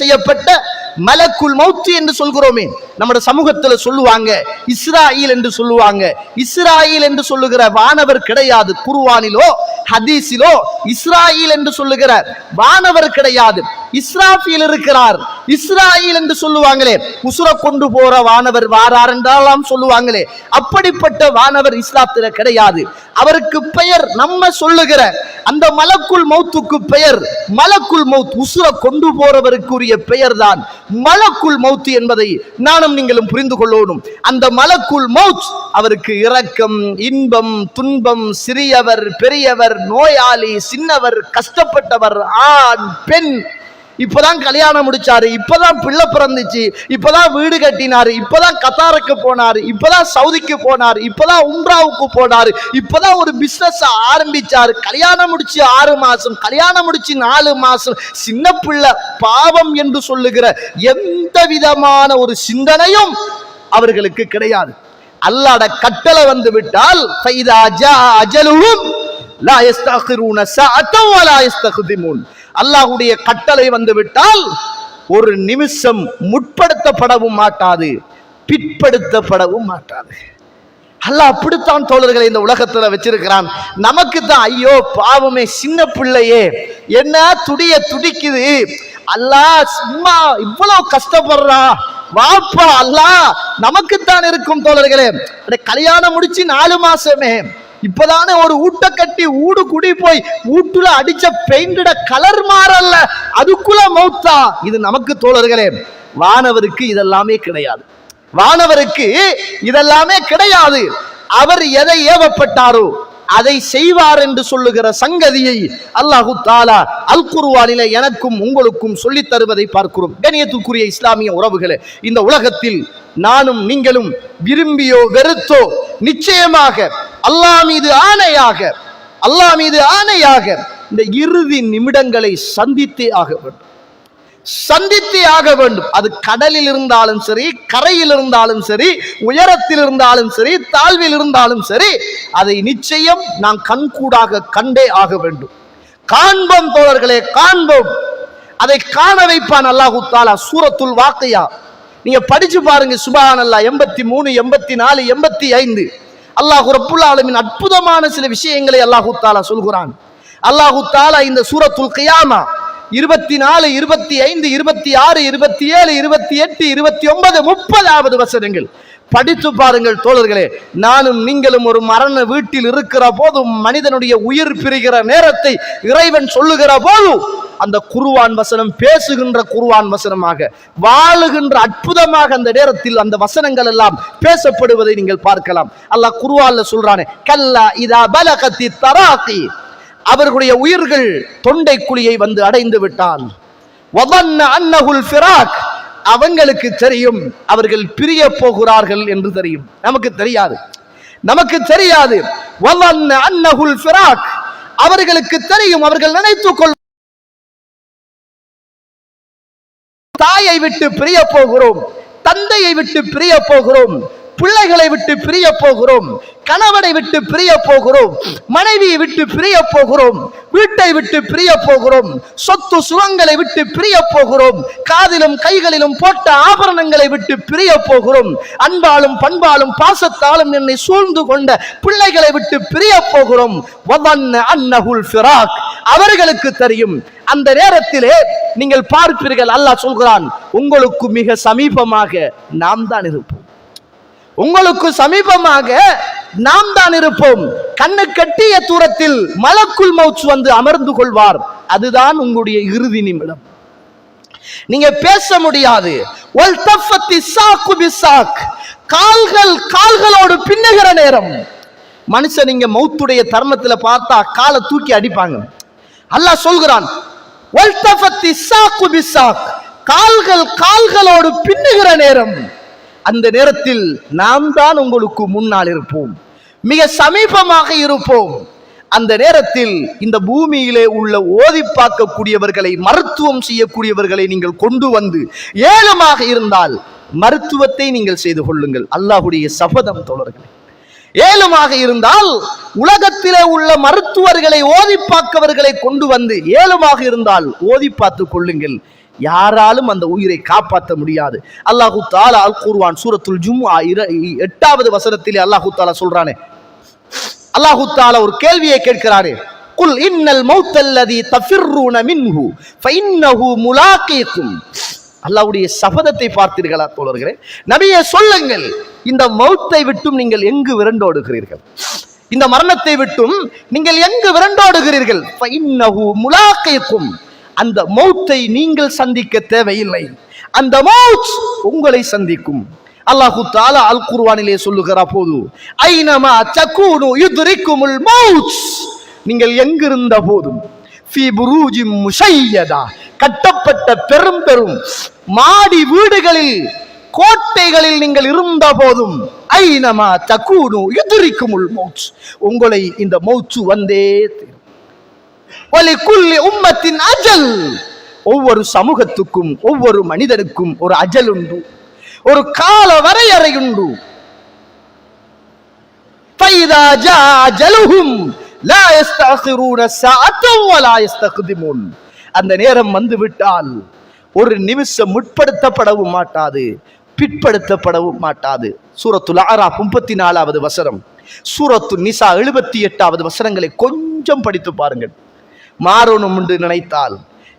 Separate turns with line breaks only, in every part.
செய்யப்பட்ட மலக்குல் மௌத்து என்று சொல்கிறோமே. நம்ம சமூகத்துல சொல்லுவாங்க இஸ்ராயில் என்று சொல்லுவாங்க. இஸ்ராயில் என்று சொல்லுகிற வானவர் கிடையாது குருவானிலோ ஹதீஸிலோ. இஸ்ராயில் என்று சொல்லுகிற வானவர் கிடையாது. இஸ்ராஃபியில் இருக்கிறார். இஸ்ராயில் என்று சொல்லுவாங்களே உசுர கொண்டு போற வானவர் வாரார் என்றெல்லாம் சொல்லுவாங்களே அப்படிப்பட்ட வானவர் இஸ்லாத்துல கிடையாது. அவருக்கு பெயர் நம்ம சொல்லுகிற அந்த மலக்குல் மௌத்துக்கு பெயர் மலக்குல் மௌத் உசுர கொண்டு போறவருக்குரிய பெயர் தான் மலக்குல் மௌத் என்பதை நானும் நீங்களும் புரிந்து கொள்ளணும். அந்த மலக்குல் மௌத் அவருக்கு இரக்கம் இன்பம் துன்பம் சிறியவர் பெரியவர் நோயாளி சின்னவர் கஷ்டப்பட்டவர் ஆண் பெண் இப்போதான் கல்யாணம் முடிச்சாரு இப்போதான் பிள்ளை பிறந்துச்சு இப்போதான் வீடு கட்டினாரு இப்போதான் கத்தாருக்கு போனாரு இப்போதான் சவுதிக்கு போனாரு இப்போதான் உம்ராவுக்கு போனாரு இப்போதான் ஒரு பிஸ்னஸ் ஆரம்பிச்சார். கல்யாணம் முடிச்சு ஆறு மாசம் கல்யாணம் முடிச்சு நாலு மாசம். சின்ன பிள்ளை பாவம் என்று சொல்லுகிற எந்த விதமான ஒரு சிந்தனையும் அவர்களுக்கு கிடையாது. அல்லாட கட்டளை வந்து விட்டால் ஃபைதா ஜா அஜலுஹும் லா அத்தவா லா வலா அல்லாஹுடைய அல்லாஹ்வுடைய கட்டளை வந்து விட்டால் ஒரு நிமிஷம் முற்படுத்தப்படவும் மாட்டாது பிற்படுத்தப்படவும் மாட்டாது. அல்லாஹ் அப்படித்தான் தோழர்களை இந்த உலகத்துல வச்சிருக்கிறான். நமக்கு தான் ஐயோ பாவமே சின்ன பிள்ளையே என்ன துடிய துடிக்குது. அல்லாஹ் சும்மா இவ்வளவு கஷ்டப்படுறா. வாப்பா அல்லாஹ் நமக்குத்தான் இருக்கும் தோழர்களே. கல்யாணம் முடிச்சு நாலு மாசமே இப்பதானே ஒரு ஊட்ட கட்டி ஊடு குடி போய் ஊட்டுல அடிச்ச பெயிண்டட கலர் மாறல்ல. அதுக்குள்ள மௌத்தா. இது நமக்கு தோழர்களே வானவருக்கு இதெல்லாமே கிடையாது. வானவருக்கு இதெல்லாமே கிடையாது. அவர் எதை ஏவப்பட்டாரோ அதை செய்வார் என்று சொல்லுகிற சங்கதியை அல்லாஹு தாலா அல் குருவானில எனக்கும் உங்களுக்கும் சொல்லித் தருவதை பார்க்கிறோம். கணியத்துக்குரிய இஸ்லாமிய உறவுகளே இந்த உலகத்தில் நானும் நீங்களும் விரும்பியோ வெறுத்தோ நிச்சயமாக அல்லாஹ் மீது ஆணையாக அல்லாஹ் மீது ஆணையாக இந்த இறுதி நிமிடங்களை சந்தித்தே ஆக வேண்டும். சந்தித்தே ஆக வேண்டும். அது கடலில் இருந்தாலும் சரி கரையில் இருந்தாலும் சரி உயரத்தில் இருந்தாலும் சரி தாழ்வில் இருந்தாலும் சரி அதை நிச்சயம் நாம் கண்கூடாக கண்டே ஆக வேண்டும். காண்போம் தோழர்களே காண்போம். அதை காண வைப்பான் அல்லாஹு தாலா சூரத்துல் வாக்கையா. நீங்க படிச்சு பாருங்க சுபான் அல்லா எண்பத்தி மூணு எண்பத்தி நாலு எண்பத்தி ஐந்து அல்லாஹு ரப்புல்லா ஆலமின் அற்புதமான சில விஷயங்களை அல்லாஹு தாலா சொல்கிறான். அல்லாஹு தாலா இந்த சூரத்துல் கியாமா இருபத்தி நாலு இருபத்தி ஐந்து இருபத்தி ஆறு இருபத்தி ஏழு இருபத்தி எட்டு இருபத்தி ஒன்பது முப்பதாவது வசனங்கள். படித்து பாருங்கள் தோழர்களே நானும் நீங்களும் ஒரு மரண வீட்டில் இருக்கிற போதும் மனிதனுடைய உயிர் பிரிகிற நேரத்தை இறைவன் சொல்லுகிற போது அந்த குருவான் வசனம் பேசுகின்ற குருவான் வசனமாக வாழுகின்ற அற்புதமாக அந்த நேரத்தில் அந்த வசனங்கள் எல்லாம் பேசப்படுவதை நீங்கள் பார்க்கலாம். அல்லாஹ் குருவான்ல சொல்றானே கல்லா இதா பலகத்தி தராத்தி அவர்களுடைய உயிர்கள் தொண்டை குழியை வந்து அடைந்து விட்டான். ஃபிராக் அவங்களுக்கு தெரியும் அவர்கள் பிரிய போகிறார்கள் என்று தெரியும். நமக்கு தெரியாது. நமக்கு தெரியாது. வதன்ன ஃபிராக் அவர்களுக்கு தெரியும் அவர்கள் நினைத்துக் கொள் தாயை விட்டு பிரிய போகிறோம் தந்தையை விட்டு பிரிய போகிறோம். பிள்ளைகளை விட்டு பிரிய போகிறோம். கணவனை விட்டு பிரிய போகிறோம். மனைவியை விட்டு பிரிய போகிறோம். வீட்டை விட்டு பிரிய போகிறோம். சொத்து சுகங்களை விட்டு பிரிய போகிறோம். காதிலும் கைகளிலும் போட்ட ஆபரணங்களை விட்டு பிரிய போகிறோம். அன்பாலும் பண்பாலும் பாசத்தாலும் என்னை சூழ்ந்து கொண்ட பிள்ளைகளை விட்டு பிரிய போகிறோம். அன்னஹுல் ஃபிராக். அவர்களுக்கு தெரியும். அந்த நேரத்திலே நீங்கள் பார்ப்பீர்கள். அல்லாஹ் சொல்கிறான் உங்களுக்கு மிக சமீபமாக நாம் தான் இருப்போம். உங்களுக்கு சமீபமாக நாம் தான் இருப்போம். கண்ணு கட்டிய தூரத்தில் மலக்குள் மௌச் வந்து அமர்ந்து கொள்வார். அதுதான் உங்களுடைய இறுதி நிமிடம். நீங்க பேச முடியாது. கால்கள் கால்களோடு பின்னுகிற நேரம். மனுஷன் நீங்க மௌத்துடைய தர்மத்துல பார்த்தா காலை தூக்கி அடிப்பாங்க. அல்லாஹ் சொல்கிறான் கால்கள் கால்களோடு பின்னுகிற நேரம். அந்த நேரத்தில் நாம் தான் உங்களுக்கு முன்னால் இருப்போம். மிக சமீபமாக இருப்போம். அந்த நேரத்தில் இந்த பூமியிலே உள்ள ஓதி பார்க்கக்கூடியவர்களை மருத்துவம் செய்யக்கூடியவர்களை நீங்கள் கொண்டு வந்து ஏலமாக இருந்தால் மருத்துவத்தை நீங்கள் செய்து கொள்ளுங்கள். அல்லாஹுடைய சபதம் தொடர்கள். ஏலமாக இருந்தால் உலகத்திலே உள்ள மருத்துவர்களை ஓதி பார்க்கவர்களை கொண்டு வந்து ஏலமாக இருந்தால் ஓதி பார்த்துக் கொள்ளுங்கள். யாராலும் அந்த உயிரை காப்பாற்ற முடியாது. அல்லாஹு தாலா அல் குர்வான் சூரத்துல் ஜும்ஆ எட்டாவது வசனத்திலே அல்லாஹு தாலா சொல்றானே. அல்லாஹு தாலா ஒரு கேள்வியை கேட்கிறாரு குல் இன்னல் மௌத்தல்லதி தஃபிர்ரூன மின்ஹு ஃபைன்னஹு முலாகீக்கும். அல்லாஹ்வுடைய சபதத்தை பார்த்தீர்களா தோழர்களே? நபியை சொல்லுங்கள் இந்த மௌத்தை விட்டும் நீங்கள் எங்கு விரண்டோடுகிறீர்கள்? இந்த மரணத்தை விட்டும் நீங்கள் எங்கு விரண்டோடுகிறீர்கள்? ஃபைன்னஹு முலாகீக்கும். அந்த மௌத்தை நீங்கள் சந்திக்க தேவையில்லை. அந்த மௌத் உங்களை சந்திக்கும். அல்லாஹு தாலா அல் குர்வானிலே சொல்லுகிற போது ஐனமா தக்கூனு யுத்ரிக்குமுல் மௌத். நீங்கள் எங்கிருந்த போதும் ஃபி புரூஜி முஷையதா. கட்டப்பட்ட பெரும் பெரும் மாடி வீடுகளில் கோட்டைகளில் நீங்கள் இருந்த போதும் ஐனமா தக்கூனு யுத்ரிக்குமுல் மௌத். உங்களை இந்த மௌத்து வந்தே தீரும். அஜல். ஒவ்வொரு சமூகத்துக்கும் ஒவ்வொரு மனிதனுக்கும் ஒரு அஜல் உண்டு. ஒரு கால வரையறை உண்டு. அந்த நேரம் வந்து விட்டால் ஒரு நிமிஷம் முற்படுத்தப்படவும் மாட்டாது பிற்படுத்தப்படவும் மாட்டாது. சூரத்து லாரா முப்பத்தி நாலாவது வசனம். சூரத்து நிசா எழுபத்தி எட்டாவது வசனங்களை கொஞ்சம் படித்து பாருங்கள். மாறணும் என்று நினைத்தால்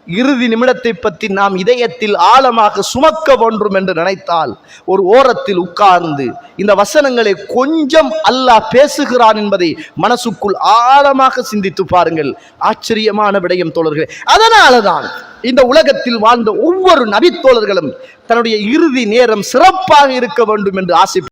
இறுதி நிமிடத்தை பற்றி நாம் இதயத்தில் ஆழமாக சுமக்க வேண்டும் என்று நினைத்தால் ஒரு ஓரத்தில் உட்கார்ந்து இந்த வசனங்களை கொஞ்சம் அல்லாஹ் பேசுகிறான் என்பதை மனசுக்குள் ஆழமாக சிந்தித்து பாருங்கள். ஆச்சரியமான விடயம் தோழர்களே. அதனால தான் இந்த உலகத்தில் வாழ்ந்த ஒவ்வொரு நபித்தோழர்களும் தன்னுடைய இறுதி நேரம் சிறப்பாக இருக்க வேண்டும் என்று ஆசை